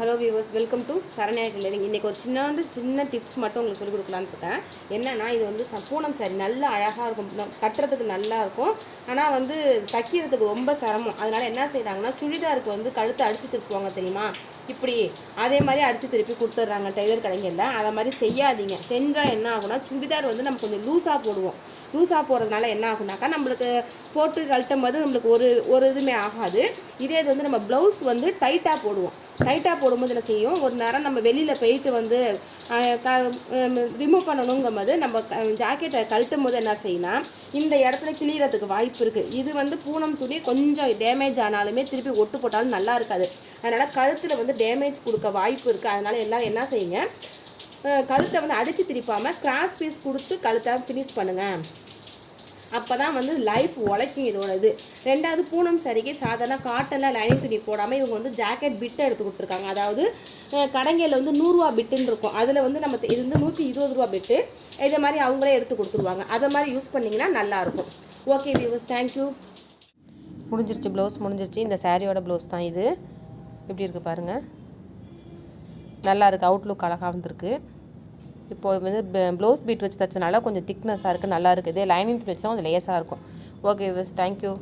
Hello viewers welcome to Saranya tailoring இன்றைக்கி ஒரு சின்ன சின்ன டிப்ஸ் மட்டும் உங்களுக்கு சொல்லிக் கொடுக்கலான்னு இருக்கேன். என்னென்னா இது வந்து ச- பூனம் சாரி நல்லா அழகாக இருக்கும். கட்டுறதுக்கு நல்லா இருக்கும். ஆனால் வந்து தைக்கிறதுக்கு ரொம்ப சிரமம். அதனால் என்ன செய்கிறாங்கன்னா சுடிதாருக்கு வந்து கழுத்தை அடித்து திருப்புவாங்க தெரியுமா? இப்படி. அதே மாதிரி அடித்து திருப்பி கொடுத்துட்றாங்க. டெய்லர் கடைங்களில் அதை மாதிரி செய்யாதீங்க. செஞ்சால் என்ன ஆகும்னா சுடிதார் வந்து நம்ம கொஞ்சம் லூஸாக போடுவோம். லூஸாக போடுறதுனால என்ன ஆகுனாக்கா நம்மளுக்கு போட்டு கழட்டும் போது நம்மளுக்கு ஒரு ஒரு இதுவுமே ஆகாது. இதே இது வந்து நம்ம ப்ளவுஸ் வந்து டைட்டாக போடுவோம். டைட்டாக போடும்போது என்ன செய்யும்? ஒரு நேரம் நம்ம வெளியில் போயிட்டு வந்து ரிமூவ் பண்ணணுங்கும் போது நம்ம ஜாக்கெட்டை கழட்டும் போது என்ன செய்யணும் இந்த இடத்துல கிளியறதுக்கு வாய்ப்பு இருக்குது இது வந்து பூனம் துணி கொஞ்சம் டேமேஜ் ஆனாலுமே திருப்பி ஒட்டு போட்டாலும் நல்லா இருக்காது. அதனால் கழுத்தில் வந்து டேமேஜ் கொடுக்க வாய்ப்பு இருக்குது அதனால் எல்லாம் என்ன செய்யுங்க கழுத்தை வந்து அடித்து திரிப்பாமல் கிராஸ் பீஸ் கொடுத்து கழுத்தை ஃபினிஷ் பண்ணுங்கள் அப்போ தான் வந்து லைஃப் உழைக்கும் இதோட இது. ரெண்டாவது பூனம் சரிக்கு சாதாரண காட்டனில் லைனிங் துணி போடாமல் இவங்க வந்து ஜாக்கெட் பிட்டை எடுத்து கொடுத்துருக்காங்க. அதாவது கடைங்கையில் வந்து நூறுரூவா பிட்டுன்னு இருக்கும். அதில் வந்து நம்ம இது வந்து நூற்றி இருபது ரூபா பிட்டு இதை மாதிரி அவங்களே எடுத்து கொடுத்துருவாங்க. அதை மாதிரி யூஸ் பண்ணிங்கன்னா நல்லாயிருக்கும் ஓகே வியூவர்ஸ் தேங்க்யூ முடிஞ்சிருச்சு ப்ளவுஸ் முடிஞ்சிருச்சு. இந்த சாரியோட ப்ளவுஸ் தான் இது. எப்படி இருக்குது பாருங்கள் நல்லா இருக்குது அவுட்லுக் அழகாக வந்திருக்கு. இப்போ வந்து ப்ளவுஸ் பீட் வச்சு தைச்சனால கொஞ்சம் திக்னஸாக இருக்குது நல்லா இருக்குது இதே லைனிங் வச்சு கொஞ்சம் லேஸாக இருக்கும். ஓகே விஸ் தேங்க்யூ